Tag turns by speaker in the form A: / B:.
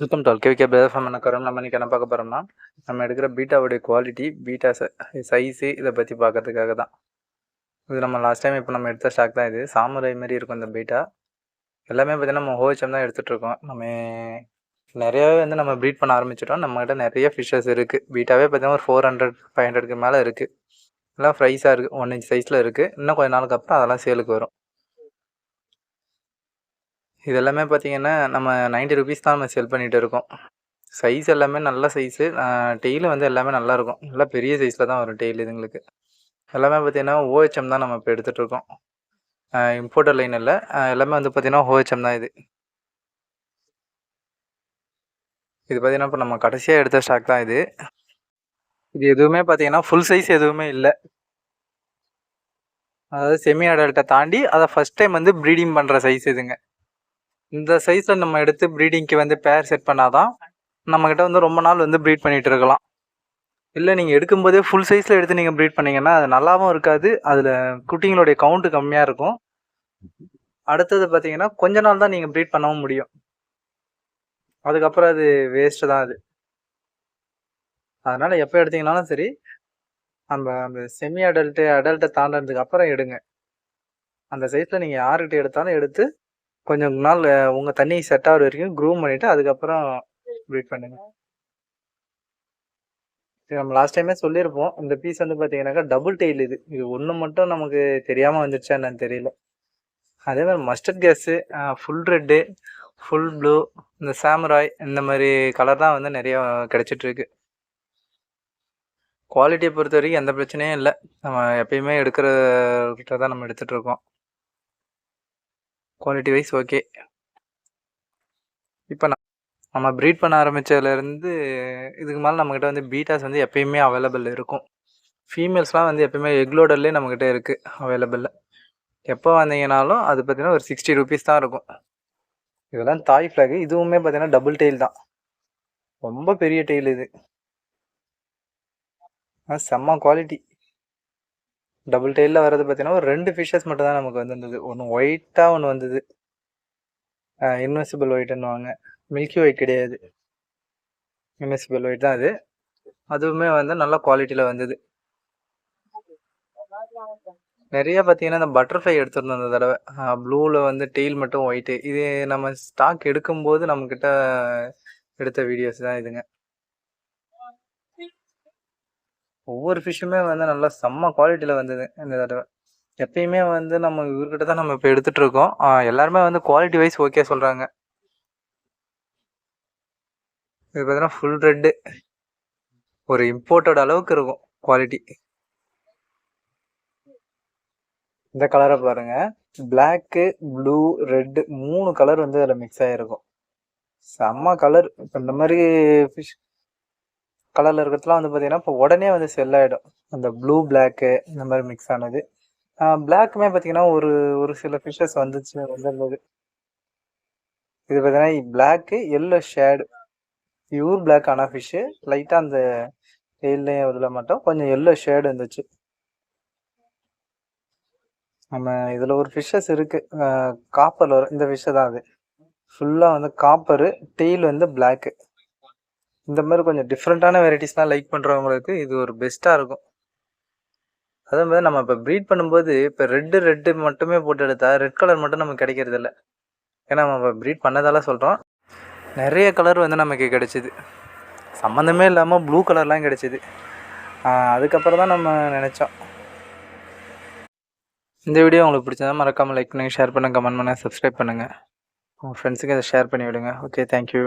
A: Welcome to KVK brother என்ன கரோம் நம்ம இன்றைக்கி என்ன பார்க்க போகிறோம்னா நம்ம எடுக்கிற பீட்டாவுடைய குவாலிட்டி பீட்டா சைஸு இதை பற்றி பார்க்கறதுக்காக தான். இது நம்ம லாஸ்ட் டைம் இப்போ நம்ம எடுத்த ஸ்டாக் தான் இது. சாமுரை மாதிரி இருக்கும் இந்த பீட்டா. எல்லாமே பார்த்தீங்கன்னா நம்ம ஹோஹெச்எம் தான் எடுத்துகிட்ருக்கோம் நம்ம நிறையாவே வந்து நம்ம ப்ரீட் பண்ண ஆரம்பிச்சிட்டோம். நம்மகிட்ட நிறைய ஃபிஷ்ஷஸ் இருக்குது பீட்டாவே பார்த்தீங்கன்னா ஒரு ஃபோர் ஹண்ட்ரட் ஃபைவ் ஹண்ட்ரட்க்கு மேலே இருக்குது எல்லாம் ஃப்ரைஸாக இருக்குது ஒன் இன்ச் சைஸில் இருக்குது இன்னும் கொஞ்ச நாளுக்கு அப்புறம் அதெல்லாம் சேலுக்கு வரும். இது எல்லாமே பார்த்தீங்கன்னா நம்ம நைன்ட்டி ருபீஸ் தான் நம்ம செல் பண்ணிகிட்டு இருக்கோம். சைஸ் எல்லாமே நல்ல சைஸு டெய்லு வந்து எல்லாமே நல்லாயிருக்கும் நல்லா பெரிய சைஸில் தான் வரும் டெய்லு இதுங்களுக்கு. எல்லாமே பார்த்தீங்கன்னா ஓஹெச்எம் தான் நம்ம இப்போ எடுத்துகிட்ருக்கோம் இம்போர்ட்டர் லைன் இல்லை. எல்லாமே வந்து பார்த்திங்கன்னா ஓஹெச்எம் தான் இது. இது பார்த்தீங்கன்னா இப்போ நம்ம கடைசியாக எடுத்த ஸ்டாக் தான் இது. இது எதுவுமே பார்த்திங்கன்னா ஃபுல் சைஸ் எதுவுமே இல்லை. அதாவது செமி அடல்ட்டை தாண்டி அதை ஃபஸ்ட் டைம் வந்து ப்ரீடிங் பண்ணுற சைஸ் இதுங்க. இந்த சைஸில் நம்ம எடுத்து ப்ரீடிங்க்கு வந்து பேர் செட் பண்ணால் தான் நம்மக்கிட்ட வந்து ரொம்ப நாள் வந்து ப்ரீட் பண்ணிகிட்டு இருக்கலாம். இல்லை நீங்கள் எடுக்கும்போதே ஃபுல் சைஸில் எடுத்து நீங்கள் ப்ரீட் பண்ணிங்கன்னா அது நல்லாவும் இருக்காது. அதில் குட்டிங்களுடைய கவுண்ட்டு கம்மியாக இருக்கும். அடுத்தது பார்த்தீங்கன்னா கொஞ்ச நாள் தான் நீங்கள் ப்ரீட் பண்ணவும் முடியும். அதுக்கப்புறம் அது வேஸ்ட்டு தான் அது. அதனால் எப்போ எடுத்தீங்கனாலும் சரி நம்ம அந்த செமி அடல்ட்டு அடல்ட்டை தாண்டினதுக்கப்புறம் அப்புறம் எடுங்க. அந்த சைஸில் நீங்கள் யாருக்கிட்ட எடுத்தாலும் எடுத்து கொஞ்சம் நாள் உங்கள் தண்ணி செட் ஆகிற வரைக்கும் க்ரூம் பண்ணிவிட்டு அதுக்கப்புறம் ப்ரீட் பண்ணுங்கள் நம்ம லாஸ்ட் டைமே சொல்லியிருப்போம். இந்த பீஸ் வந்து பார்த்தீங்கன்னாக்கா டபுள் டெய்ல் இது. இது ஒன்று மட்டும் நமக்கு தெரியாமல் வந்துருச்சா என்னன்னு தெரியல. அதே மாதிரி mustard gas full red full blue இந்த சாமராய் இந்த மாதிரி கலர் தான் வந்து நிறையா கிடச்சிட்ருக்கு. குவாலிட்டியை பொறுத்த வரைக்கும் எந்த பிரச்சனையும் இல்லை. நம்ம எப்பயுமே எடுக்கிறகிட்ட தான் நம்ம எடுத்துகிட்ருக்கோம் குவாலிட்டி வைஸ் ஓகே இப்போ நம்ம ப்ரீட் பண்ண ஆரம்பித்ததுலேருந்து இதுக்கு மேலே நம்மக்கிட்ட வந்து பீட்டாஸ் வந்து எப்பயுமே அவைலபிள் இருக்கும். ஃபீமேல்ஸ்லாம் வந்து எப்பயுமே எக்லோடர்லேயே நம்மக்கிட்ட இருக்குது அவைலபிளில் எப்போ வந்தீங்கனாலும் அது பார்த்திங்கன்னா ஒரு சிக்ஸ்டி ருபீஸ் தான் இருக்கும். இதெல்லாம் தாய் ஃப்ளாகு இதுவுமே பார்த்தீங்கன்னா டபுள் டெயில் தான். ரொம்ப பெரிய டெயில் இது. செம்ம குவாலிட்டி டபுள் டெயிலில் வர்றது பார்த்தீங்கன்னா ஒரு ரெண்டு ஃபிஷ்ஷஸ் மட்டும் தான் நமக்கு வந்துருந்தது. ஒன்று ஒயிட்டாக ஒன்று வந்தது. இன்வெசிபிள் ஒயிட்டுன்னு மில்கி ஒயிட் கிடையாது. இன்வெசிபிள் ஒயிட் தான் அது. அதுவுமே வந்து நல்ல குவாலிட்டியில் வந்தது. நிறைய பார்த்தீங்கன்னா இந்த பட்டர்ஃப்ளை எடுத்துருந்தோம் அந்த தடவை ப்ளூவில் வந்து டெயில் மட்டும் ஒயிட்டு இது நம்ம ஸ்டாக் எடுக்கும்போது நம்மக்கிட்ட எடுத்த வீடியோஸ் தான் இதுங்க. ஒவ்வொரு ஃபிஷ்ஷுமே வந்து நல்லா செம்ம குவாலிட்டியில் வந்தது இந்த தடவை. எப்பயுமே வந்து நம்ம இவர்கிட்ட தான் நம்ம இப்போ எடுத்துகிட்டு இருக்கோம். எல்லாருமே வந்து குவாலிட்டி வைஸ் ஓகே சொல்கிறாங்க இது பார்த்தீங்கன்னா ஃபுல் ரெட்டு ஒரு இம்போர்ட்டோட அளவுக்கு இருக்கும் குவாலிட்டி இந்த கலரை பாருங்க. பிளாக்கு ப்ளூ ரெட்டு மூணு கலர் வந்து அதில் மிக்ஸ் ஆகிருக்கும் செம்ம கலர் இப்போ இந்த மாதிரி ஃபிஷ் கலரில் இருக்கிறதுலாம் வந்து பார்த்தீங்கன்னா இப்போ உடனே வந்து செல் ஆகிடும் அந்த ப்ளூ பிளாக்கு இந்த மாதிரி மிக்ஸ் ஆனது. பிளாக்குமே பார்த்தீங்கன்னா ஒரு ஒரு சில ஃபிஷ்ஷஸ் வந்துச்சு வந்துருந்தது. இது பார்த்தீங்கன்னா black yellow shade pure black ஆனால் ஃபிஷ்ஷு லைட்டாக அந்த டெய்லையும் இதில் மட்டும் கொஞ்சம் எல்லோ ஷேடு இருந்துச்சு. நம்ம இதில் ஒரு ஃபிஷ்ஷஸ் இருக்குது காப்பரில் வரும் இந்த ஃபிஷ்ஷு தான் அது. ஃபுல்லாக வந்து காப்பரு டெய்ல் வந்து பிளாக்கு இந்த மாதிரி கொஞ்சம் டிஃப்ரெண்ட்டான வெரைட்டிஸ்லாம் லைக் பண்ணுறவங்களுக்கு இது ஒரு பெஸ்ட்டாக இருக்கும். அதே மாதிரி நம்ம இப்போ ப்ரீட் பண்ணும்போது இப்போ ரெட்டு ரெட்டு மட்டுமே போட்டு எடுத்தால் ரெட் கலர் மட்டும் நமக்கு கிடைக்கிறது இல்லை ஏன்னா நம்ம இப்போ ப்ரீட் பண்ணதால சொல்கிறோம் நிறைய கலர் வந்து நமக்கு கிடைச்சிது. சம்மந்தமே இல்லாமல் ப்ளூ கலர்லாம் கிடைச்சிது. அதுக்கப்புறம் தான் நம்ம நினச்சோம். இந்த வீடியோ உங்களுக்கு பிடிச்சதா மறக்காமல் லைக் பண்ணுங்கள் ஷேர் பண்ணுங்கள் கமெண்ட் பண்ணுங்கள் சப்ஸ்கிரைப் பண்ணுங்கள் உங்கள் ஃப்ரெண்ட்ஸுக்கு அதை ஷேர் பண்ணி விடுங்க ஓகே தேங்க்யூ